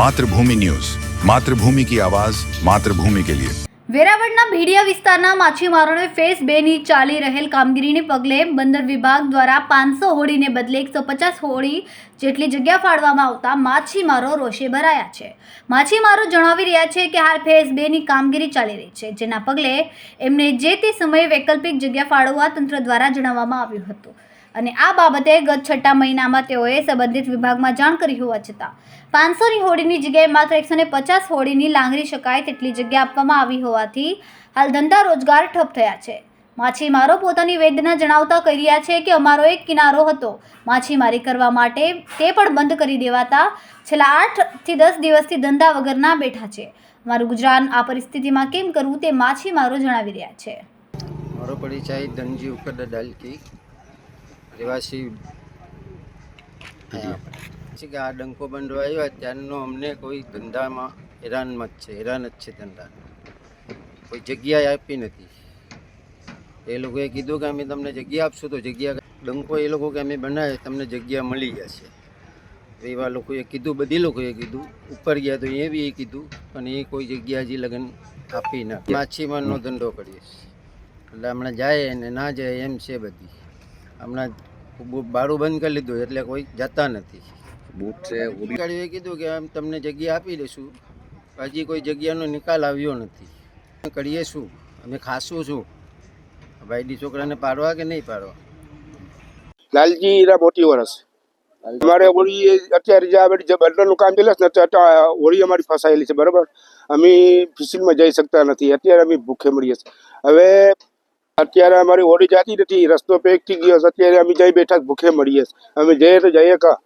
Mathrubhumi news. Mathrubhumi કી આવાજ, માતૃભૂમિ કે લિયે. વેરાવળના ભીડિયા વિસ્તારના માછીમારોને ફેસ બે ની ચાલી રહેલ કામગીરીને પગલે બંદર વિભાગ દ્વારા પાંચસો હોડીને બદલે એકસો પચાસ હોડી જેટલી જગ્યા ફાળવામાં આવતા માછીમારો રોષે ભરાયા છે. માછીમારો જણાવી રહ્યા છે કે હાલ ફેસ બે ની કામગીરી ચાલી રહી છે, જેના પગલે એમને જે તે સમયે વૈકલ્પિક જગ્યા ફાળવવા તંત્ર દ્વારા જણાવવામાં આવ્યું હતું. અને આ બાબતે ગત છઠ્ઠા મહિનામાં તેઓએ સંબંધિત વિભાગમાં જાણ કરી હોવા છતાં પાંચસોની હોડીની જગ્યાએ માત્ર એકસો ને પચાસ હોડીની લાંગરી શકાય તેટલી જગ્યા આપવામાં આવી હોવાથી હાલ ધંધા રોજગાર ઠપ થયા છે. માછીમારો પોતાની વેદના જણાવતા કહી રહ્યા છે કે અમારો એક કિનારો હતો. માછીમારી કરવા માટે તે પણ બંધ કરી દેવાતા છેલ્લા આઠથી દસ દિવસથી ધંધા વગરના બેઠા છે. અમારું ગુજરાત આ પરિસ્થિતિમાં કેમ કરવું તે માછીમારો જણાવી રહ્યા છે. મારો પરિચય ધનજી ઉકરડા ડાલકી રહેવાસી પછી કે આ ડંકો બંધો આવ્યો ત્યારનો અમને કોઈ ધંધામાં હેરાનમાં જ છે હેરાન જ છે ધંધા કોઈ જગ્યાએ આપી નથી. એ લોકોએ કીધું કે અમે તમને જગ્યા આપશું તો જગ્યા ડંકો એ લોકો કે અમે બનાવે તમને જગ્યા મળી જશે. એવા લોકોએ કીધું બધી લોકોએ કીધું. ઉપર ગયા તો એ બી એ કીધું પણ એ કોઈ જગ્યા હજી લગ્ન આપી ના. માછીમારનો ધંધો કરીએ એટલે હમણાં જાય ને ના જાય એમ છે બધી. હમણાં બારું બંધ કરી લીધું એટલે કોઈ જતા નથી. બૂટ છે ગાડીઓએ કીધું કે આમ તમને જગ્યા આપી દઈશું. હજી કોઈ જગ્યાનો નિકાલ આવ્યો નથી. કરીએ શું? અમે ખાશું શું? ભાઈડી છોકરાને પાડવા કે નહીં પાડવા? લાલજી હીરા મોટી વરસ. અમારે હોળી અત્યારે જે આપણે જે બંડરનું કામ ચાલે છે ને અત્યારે હોળી અમારી ફસાયેલી છે બરાબર? અમે ફિશિંગમાં જઈ શકતા નથી. અત્યારે અમે ભૂખે મળીએ છીએ. હવે અત્યારે અમારી ઓડી જાતી નથી રસ્તો પેક થઈ ગયો અત્યારે અમે જઈ બેઠા ભૂખે મળીએ અમે જઈએ તો જઈએ કા?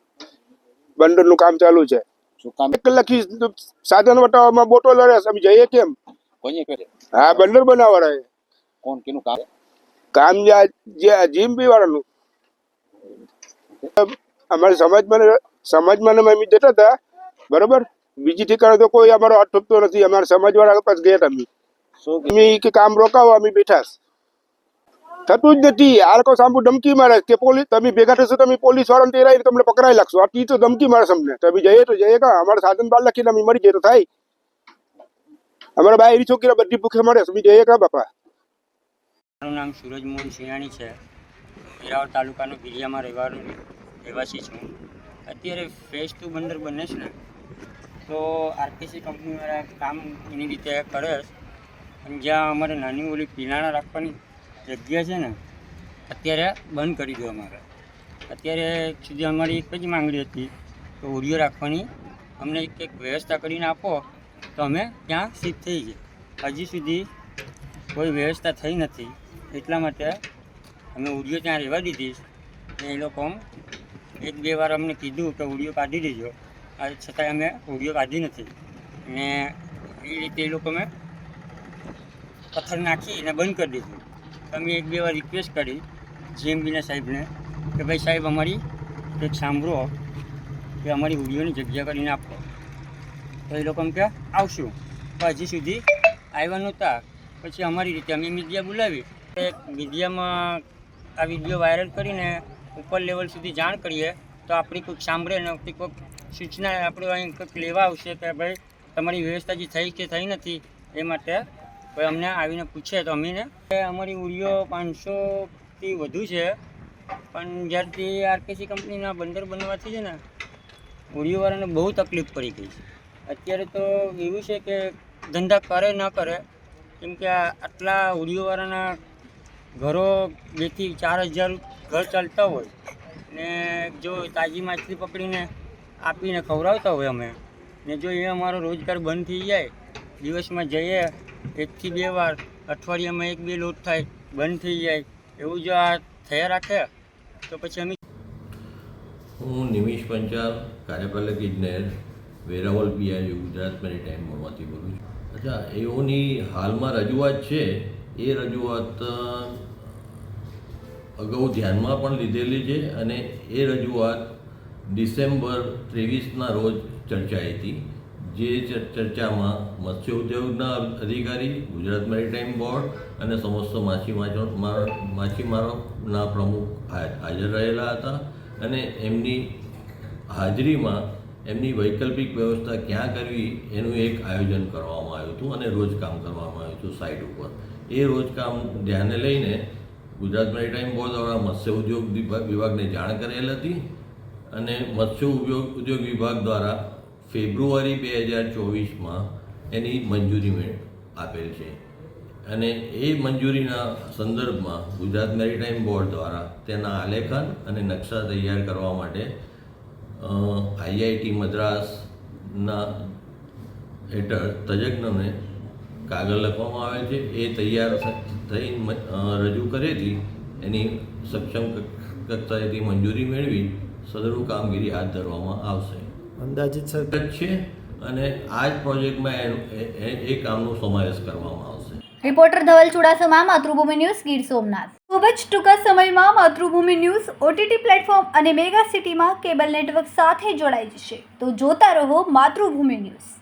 બંદરનું કામ ચાલુ છે. કલાકથી સાધન વટાવવામાં બોટો લડે અમે જઈએ કેમ? હા બંદર બનાવવા કોણ? કેનું કામ? કામ જે જીમ બી વાળાનું. અમારી સમાજમાં સમાજમાં અમે જતા હતા બરોબર? બીજી ઠેકાણે તો કોઈ અમારો હાથ ઠપતો નથી અમારા સમાજ વાળા પાસે ગયા હતા અમે. કે? કામ રોકાવો અમે બેઠા. થતું જ નથી આ લોકો સાંભુ ધમકી મારે કે પોલીસ તમે ભેગા થશો તમે પોલીસ વાળાને તેરાઈને તમને પકડાઈ લાગશો. આ ટી તો ધમકી મારે છે અમને તો અમે જઈએ તો જઈએ કા? અમારા સાધન બાર લખીને અમે મરી જઈએ તો થાય. અમારા બાય એવી છોકરીઓ બધી ભૂખે મળે છે. અમે જઈએ કા બાપા? મારું નામ સૂરજ મોહન સિંહાણી છે. વેરાવળ તાલુકાનો ગિરિયામાં રહેવાનું રહેવાસી છું. અત્યારે ફેસ ટુ બંદર બને છે ને, તો આરટીસી કંપનીવાળા કામ એની રીતે કરે છે. અને જ્યાં અમારે નાની ઓલી પીણાણા રાખવાની જગ્યા છે ને, અત્યારે બંધ કરી દો અમારે. અત્યારે સુધી અમારી એક જ માંગણી હતી તો ઓડિયો રાખવાની. અમને કંઈક વ્યવસ્થા કરીને આપો, તો અમે ત્યાં શિફ્ટ થઈ જઈએ. હજી સુધી કોઈ વ્યવસ્થા થઈ નથી. એટલા માટે અમે ઉડીઓ ત્યાં રહેવા દીધી એ લોકો એક બે વાર અમને કીધું કે ઉડીઓ કાઢી દેજો. આ છતાંય અમે ઉડીઓ કાઢી નથી. ને એ રીતે એ લોકો મેં પથ્થર નાખી અને બંધ કરી દીધું. તો અમે એક બે વાર રિક્વેસ્ટ કરી જીએમબીના સાહેબને કે ભાઈ સાહેબ, અમારી કંઈક સાંભળો કે અમારી વિડીયોની જગ્યા કરીને આપો. તો એ લોકો એમ કે, આવશું. તો હજી સુધી આવ્યા નહોતા. પછી અમારી રીતે અમે મીડિયા બોલાવી. એક મીડિયામાં આ વીડિયો વાયરલ કરીને ઉપર લેવલ સુધી જાણ કરીએ તો આપણી કોઈક સાંભળે ને કોઈક સૂચના, આપણે અહીં કંઈક લેવા આવશે કે ભાઈ, તમારી વ્યવસ્થા જે થઈ કે થઈ નથી એ માટે કોઈ અમને આવીને પૂછે તો અમીને. અમારી ઉડીઓ પાંચસોથી વધુ છે. પણ જ્યારથી આરકેસી કંપનીના બંદર બનવાથી છે ને, ઉડીઓવાળાને બહુ તકલીફ પડી ગઈ છે. અત્યારે તો એવું છે કે ધંધા કરે ન કરે, કેમ કે આટલા ઉડીઓવાળાના ઘરો બેથી ચાર હજાર ઘર ચાલતા હોય ને જો તાજી માછલી પકડીને આપીને ખવડાવતા હોય અમે, ને જો એ અમારો રોજગાર બંધ થઈ જાય, દિવસમાં જઈએ એકથી બે વાર અઠવાડિયામાં એક બે લોટ થાય, બંધ થઈ જાય. એવું જો આ થયા રાખે, તો પછી અમે હું નિમિષ પંચાલ, કાર્યપાલક ઇજનેર વેરાવલ પીઆઈ ગુજરાત મેરીટાઈમ બોર્ડમાંથી બોલું છું. અચ્છા, એઓની હાલમાં રજૂઆત છે, એ રજૂઆત અગાઉ ધ્યાનમાં પણ લીધેલી છે અને એ રજૂઆત ડિસેમ્બર ત્રેવીસના રોજ ચર્ચાઈ હતી. જે ચર્ચામાં મત્સ્ય ઉદ્યોગના અધિકારી, ગુજરાત મેરીટાઈમ બોર્ડ અને સમસ્ત માછીમારો માર- માછીમારોના પ્રમુખ હાજર રહેલા હતા અને એમની હાજરીમાં એમની વૈકલ્પિક વ્યવસ્થા ક્યાં કરવી એનું એક આયોજન કરવામાં આવ્યું હતું અને રોજકામ કરવામાં આવ્યું હતું સાઇટ ઉપર. એ રોજકામ ધ્યાને લઈને ગુજરાત મેરીટાઈમ બોર્ડ દ્વારા મત્સ્ય ઉદ્યોગ વિભાગ- વિભાગને જાણ કરેલ હતી અને મત્સ્ય ઉદ્યોગ ઉદ્યોગ વિભાગ દ્વારા ફેબ્રુઆરી બે હજાર ચોવીસમાં એની મંજૂરી મેળ આપેલ છે. અને એ મંજૂરીના સંદર્ભમાં ગુજરાત મેરીટાઈમ બોર્ડ દ્વારા તેના આલેખન અને નકશા તૈયાર કરવા માટે આઈઆઈટી મદ્રાસના હેઠળ તજજ્ઞને કાગળ લખવામાં આવે છે. એ તૈયાર થઈ રજૂ કરેથી એની સક્ષમ કક્ષ- કક્ષાએથી મંજૂરી મેળવી સદરૂ કામગીરી હાથ ધરવામાં આવશે. અંદાજિત સર છે અને આ જ પ્રોજેક્ટમાં એ કામનો સમાવેશ કરવામાં આવશે. Reporter Dhaval Chudasama Matrubhumi news Gir Somnath. ખૂબ જ ટૂંકા સમયમાં માતૃભૂમિ ન્યૂઝ ઓટીટી પ્લેટફોર્મ અને મેગા સિટીમાં કેબલ નેટવર્ક સાથે જોડાઈ જશે. તો જોતા રહો માતૃભૂમિ ન્યૂઝ.